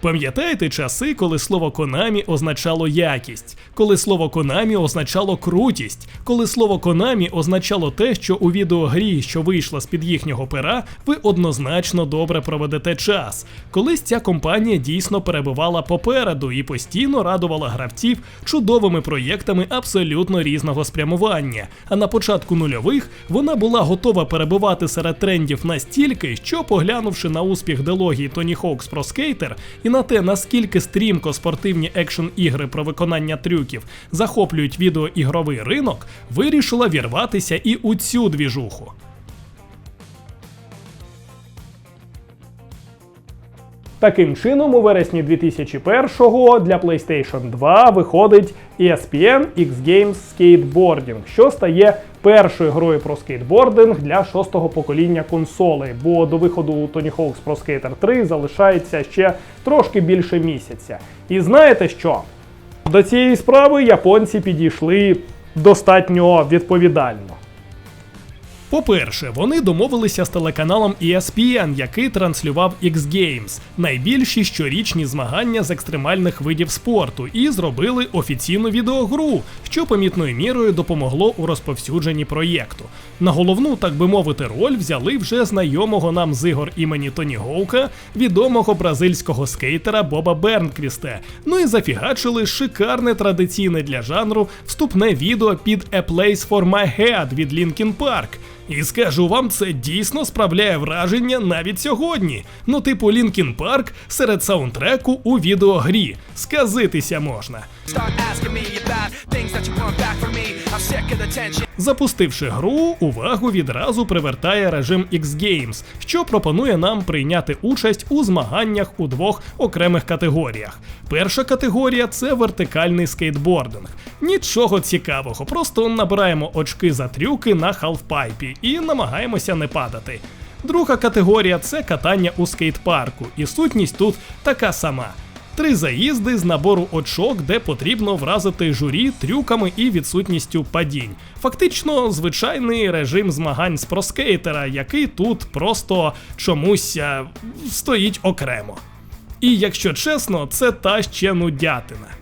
Пам'ятаєте часи, коли слово Конамі означало якість, коли слово Конамі означало крутість, коли слово Конамі означало те, що у відеогрі, що вийшла з-під їхнього пера, ви однозначно добре проведете час. Колись ця компанія дійсно перебувала попереду і постійно радувала гравців чудовими проєктами абсолютно різного спрямування. А на початку нульових вона була готова перебувати серед трендів настільки, що, поглянувши на успіх дилогії Tony Hawk's Pro Skater і на те, наскільки стрімко спортивні екшн ігри про виконання трюків захоплюють відеоігровий ринок, вирішила вірватися і у цю двіжуху. Таким чином, у вересні 2001-го для PlayStation 2 виходить ESPN X Games Skateboarding, що стає першою грою про скейтбординг для шостого покоління консолей, бо до виходу Tony Hawk's Pro Skater 3 залишається ще трошки більше місяця. І знаєте що? До цієї справи японці підійшли достатньо відповідально. По-перше, вони домовилися з телеканалом ESPN, який транслював X Games, найбільші щорічні змагання з екстремальних видів спорту, і зробили офіційну відеогру, що помітною мірою допомогло у розповсюдженні проєкту. На головну, так би мовити, роль взяли вже знайомого нам з ігор імені Тоні Гоука, відомого бразильського скейтера Боба Бернквісте. Ну і зафігачили шикарне традиційне для жанру вступне відео під A Place for My Head від Linkin Park. І скажу вам, це дійсно справляє враження навіть сьогодні. Ну, типу Лінкін Парк серед саундтреку у відеогрі. Сказитися можна. Запустивши гру, увагу відразу привертає режим X Games, що пропонує нам прийняти участь у змаганнях у двох окремих категоріях. Перша категорія це вертикальний скейтбординг. Нічого цікавого, просто набираємо очки за трюки на халфпайпі і намагаємося не падати. Друга категорія це катання у скейтпарку, і сутність тут така сама. Три заїзди з набору очок, де потрібно вразити журі трюками і відсутністю падінь. Фактично, звичайний режим змагань з проскейтера, який тут просто чомусь е, стоїть окремо. І якщо чесно, це та ще нудятина.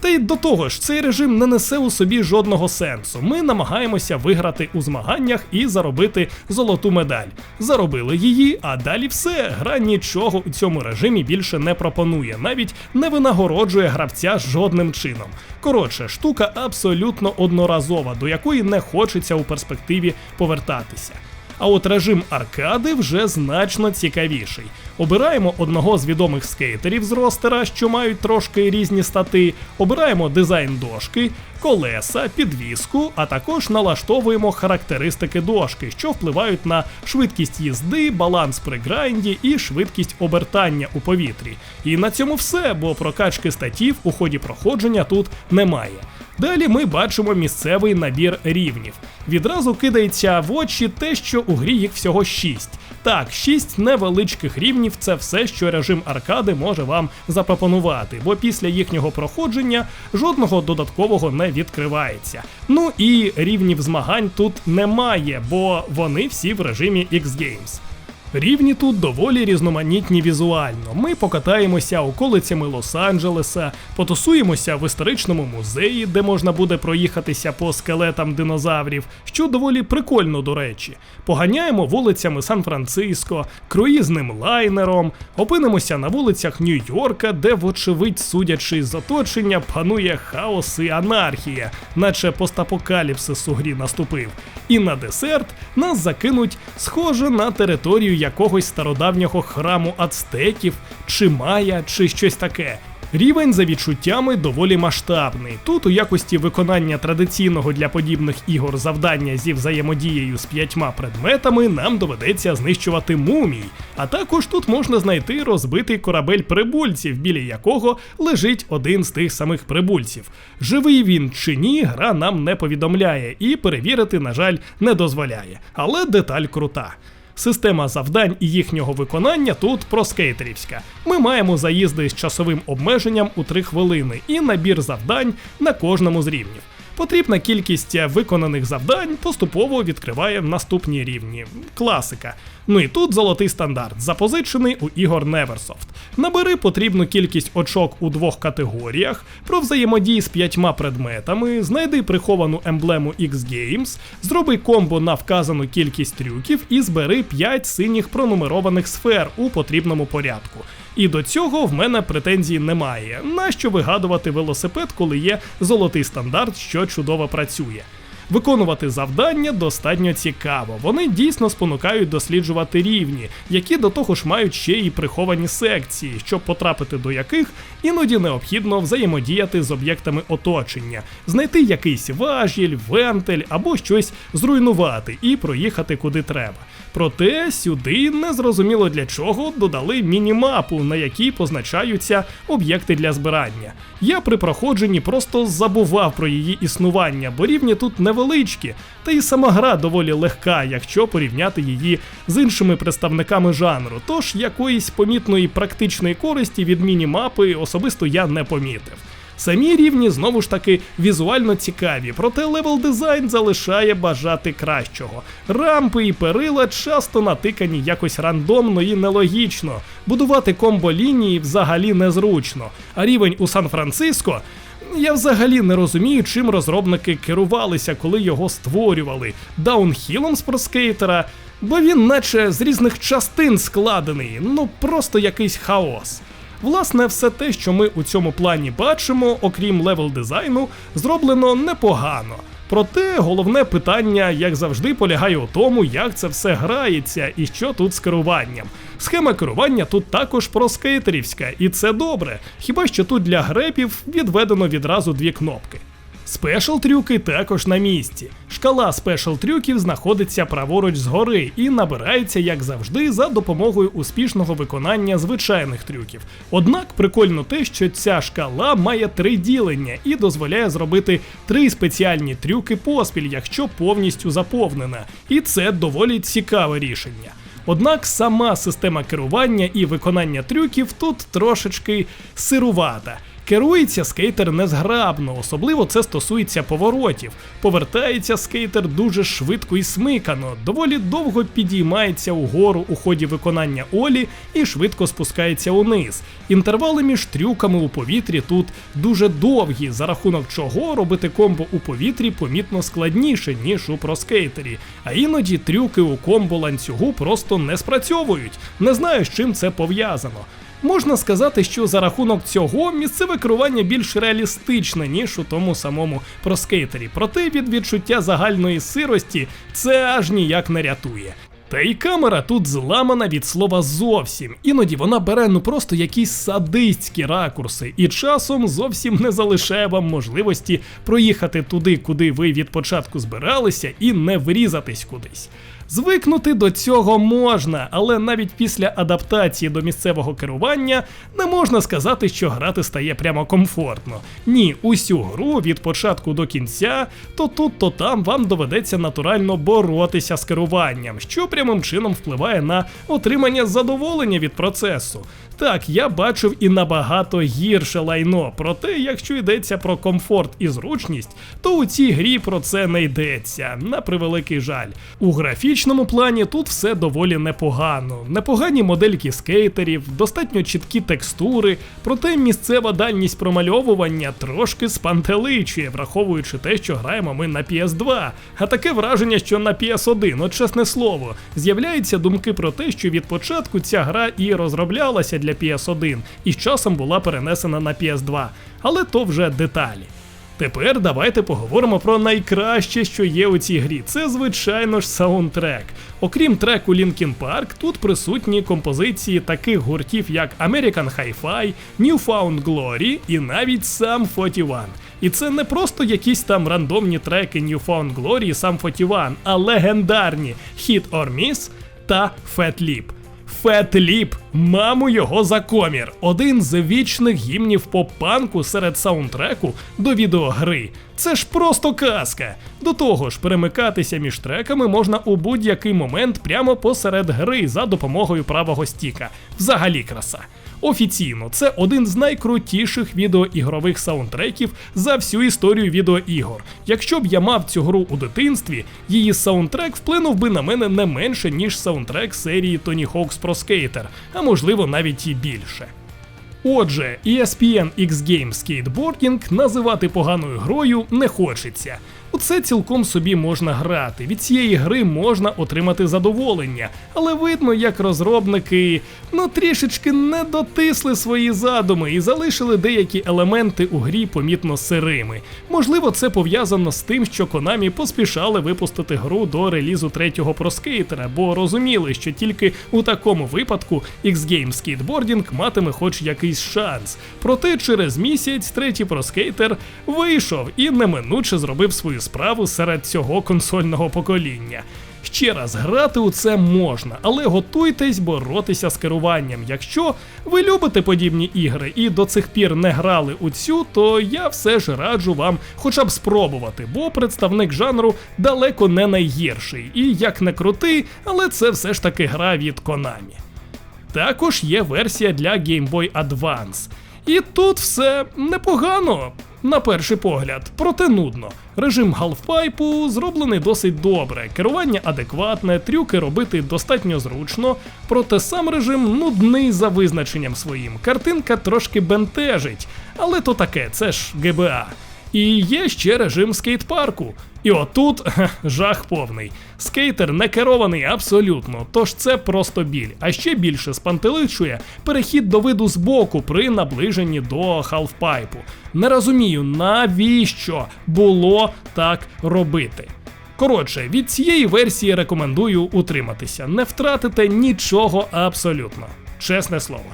Та й до того ж, цей режим не несе у собі жодного сенсу. Ми намагаємося виграти у змаганнях і заробити золоту медаль. Заробили її, а далі все. Гра нічого у цьому режимі більше не пропонує, навіть не винагороджує гравця жодним чином. Коротше, штука абсолютно одноразова, до якої не хочеться у перспективі повертатися. А от режим аркади вже значно цікавіший. Обираємо одного з відомих скейтерів з ростера, що мають трошки різні стати, обираємо дизайн дошки, колеса, підвіску, а також налаштовуємо характеристики дошки, що впливають на швидкість їзди, баланс при граінді і швидкість обертання у повітрі. І на цьому все, бо прокачки статів у ході проходження тут немає. Далі ми бачимо місцевий набір рівнів. Відразу кидається в очі те, що у грі їх всього 6. Так, 6 невеличких рівнів це все, що режим аркади може вам запропонувати, бо після їхнього проходження жодного додаткового не відкривається. Ну і рівнів змагань тут немає, бо вони всі в режимі X Games. Рівні тут доволі різноманітні візуально. Ми покатаємося околицями Лос-Анджелеса, потусуємося в історичному музеї, де можна буде проїхатися по скелетам динозаврів, що доволі прикольно до речі. Поганяємо вулицями Сан-Франциско, круїзним лайнером, опинимося на вулицях Нью-Йорка, де, вочевидь, судячи з оточення, панує хаос і анархія, наче постапокаліпсис у грі наступив. І на десерт нас закинуть схоже на територію якогось стародавнього храму ацтеків, чи майя, чи щось таке. Рівень за відчуттями доволі масштабний. Тут у якості виконання традиційного для подібних ігор завдання зі взаємодією з п'ятьма предметами нам доведеться знищувати мумій. А також тут можна знайти розбитий корабель прибульців, біля якого лежить один з тих самих прибульців. Живий він чи ні, гра нам не повідомляє і перевірити, на жаль, не дозволяє. Але деталь крута. Система завдань і їхнього виконання тут проскейтерівська. Ми маємо заїзди з часовим обмеженням у 3 хвилини і набір завдань на кожному з рівнів. Потрібна кількість виконаних завдань поступово відкриває наступні рівні. Класика. Ну і тут золотий стандарт, запозичений у ігор Neversoft. Набери потрібну кількість очок у двох категоріях, про взаємодії з п'ятьма предметами, знайди приховану емблему X-Games, зроби комбо на вказану кількість трюків і збери 5 синіх пронумерованих сфер у потрібному порядку. І до цього в мене претензій немає. Нащо вигадувати велосипед, коли є золотий стандарт, що чудово працює. Виконувати завдання достатньо цікаво. Вони дійсно спонукають досліджувати рівні, які до того ж мають ще й приховані секції, щоб потрапити до яких іноді необхідно взаємодіяти з об'єктами оточення, знайти якийсь важіль, вентиль або щось зруйнувати і проїхати куди треба. Проте сюди незрозуміло для чого додали мінімапу, на якій позначаються об'єкти для збирання. Я при проходженні просто забував про її існування, бо рівні тут невеличкі, та й сама гра доволі легка, якщо порівняти її з іншими представниками жанру. Тож якоїсь помітної практичної користі від мінімапи особисто я не помітив. Самі рівні знову ж таки візуально цікаві, проте левел дизайн залишає бажати кращого. Рампи і перила часто натикані якось рандомно і нелогічно. Будувати комбо лінії взагалі незручно. А рівень у Сан-Франциско. Я взагалі не розумію, чим розробники керувалися, коли його створювали. Даунхілом з проскейтера, бо він наче з різних частин складений, ну просто якийсь хаос. Власне, все те, що ми у цьому плані бачимо, окрім левел дизайну, зроблено непогано. Проте головне питання, як завжди, полягає у тому, як це все грається і що тут з керуванням. Схема керування тут також проскейтерівська, і це добре. Хіба що тут для грепів відведено відразу дві кнопки. Спешл трюки також на місці. Шкала спешл трюків знаходиться праворуч згори і набирається, як завжди, за допомогою успішного виконання звичайних трюків. Однак прикольно те, що ця шкала має три ділення і дозволяє зробити три спеціальні трюки поспіль, якщо повністю заповнена. І це доволі цікаве рішення. Однак сама система керування і виконання трюків тут трошечки сирувата. Керується скейтер незграбно, особливо це стосується поворотів. Повертається скейтер дуже швидко і смикано, доволі довго підіймається угору у ході виконання Олі і швидко спускається униз. Інтервали між трюками у повітрі тут дуже довгі, за рахунок чого робити комбо у повітрі помітно складніше, ніж у проскейтері. А іноді трюки у комбо ланцюгу просто не спрацьовують. Не знаю, з чим це пов'язано. Можна сказати, що за рахунок цього місцеве керування більш реалістичне, ніж у тому самому проскейтері. Проте від відчуття загальної сирості це аж ніяк не рятує. Та й камера тут зламана від слова зовсім. Іноді вона бере ну просто якісь садистські ракурси, і часом зовсім не залишає вам можливості проїхати туди, куди ви від початку збиралися, і не врізатись кудись. Звикнути до цього можна, але навіть після адаптації до місцевого керування не можна сказати, що грати стає прямо комфортно. Ні, усю гру від початку до кінця, то тут, то там вам доведеться натурально боротися з керуванням, що прямим чином впливає на отримання задоволення від процесу. Так, я бачив і набагато гірше лайно, проте, якщо йдеться про комфорт і зручність, то у цій грі про це не йдеться, на превеликий жаль. У графічному плані тут все доволі непогано. Непогані модельки скейтерів, достатньо чіткі текстури, проте місцева дальність промальовування трошки спантеличує, враховуючи те, що граємо ми на PS2. А таке враження, що на PS1, от чесне слово, з'являються думки про те, що від початку ця гра і розроблялася для PS1 і з часом була перенесена на PS2, але то вже деталі. Тепер давайте поговоримо про найкраще, що є у цій грі. Це, звичайно ж, саундтрек. Окрім треку Linkin Park, тут присутні композиції таких гуртів, як American Hi-Fi, Newfound Glory і навіть сам 41. І це не просто якісь там рандомні треки Newfound Glory і сам 41, а легендарні Hit or Miss та Fat Lip. Фет Ліп, маму його за комір. Один з вічних гімнів поп-панку серед саундтреку до відеогри. Це ж просто казка. До того ж, перемикатися між треками можна у будь-який момент прямо посеред гри за допомогою правого стіка. Взагалі краса. Офіційно, це один з найкрутіших відеоігрових саундтреків за всю історію відеоігор. Якщо б я мав цю гру у дитинстві, її саундтрек вплинув би на мене не менше, ніж саундтрек серії Tony Hawk's Pro Skater, а можливо навіть і більше. Отже, ESPN X Games Skateboarding називати поганою грою не хочеться. У це цілком собі можна грати. Від цієї гри можна отримати задоволення, але видно, як розробники ну трішечки не дотисли свої задуми і залишили деякі елементи у грі помітно сирими. Можливо, це пов'язано з тим, що Konami поспішали випустити гру до релізу третього проскейтера, бо розуміли, що тільки у такому випадку X-Games Skateboarding матиме хоч якийсь шанс. Проте через місяць третій проскейтер вийшов і неминуче зробив свою справу серед цього консольного покоління. Ще раз грати у це можна, але готуйтесь боротися з керуванням. Якщо ви любите подібні ігри і до цих пір не грали у цю, то я все ж раджу вам хоча б спробувати, бо представник жанру далеко не найгірший. І як не крутий, але це все ж таки гра від Konami. Також є версія для Game Boy Advance. І тут все непогано, на перший погляд, проте нудно. Режим галфпайпу зроблений досить добре, керування адекватне, трюки робити достатньо зручно, проте сам режим нудний за визначенням своїм. Картинка трошки бентежить, але то таке, це ж ГБА. І є ще режим скейт-парку. І отут жах повний. Скейтер не керований абсолютно, тож це просто біль. А ще більше спантеличує перехід до виду збоку при наближенні до халфпайпу. Не розумію, навіщо було так робити. Коротше, від цієї версії рекомендую утриматися. Не втратите нічого абсолютно. Чесне слово.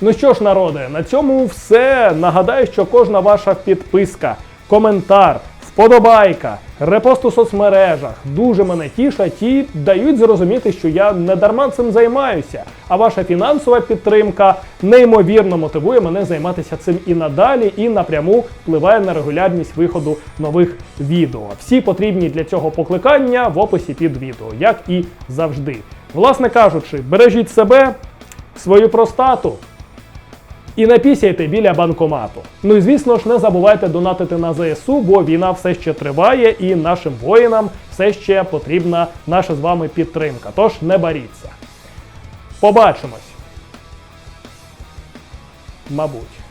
Ну що ж, народе, на цьому все. Нагадаю, що кожна ваша підписка, коментар, вподобайка, репост у соцмережах дуже мене тішать і дають зрозуміти, що я не дарма цим займаюся. А ваша фінансова підтримка неймовірно мотивує мене займатися цим і надалі, і напряму впливає на регулярність виходу нових відео. Всі потрібні для цього покликання в описі під відео, як і завжди. Власне кажучи, бережіть себе, свою простату. І не пісяйте біля банкомату. Ну і звісно ж, не забувайте донатити на ЗСУ, бо війна все ще триває, і нашим воїнам все ще потрібна наша з вами підтримка. Тож не боріться. Побачимось. Мабуть.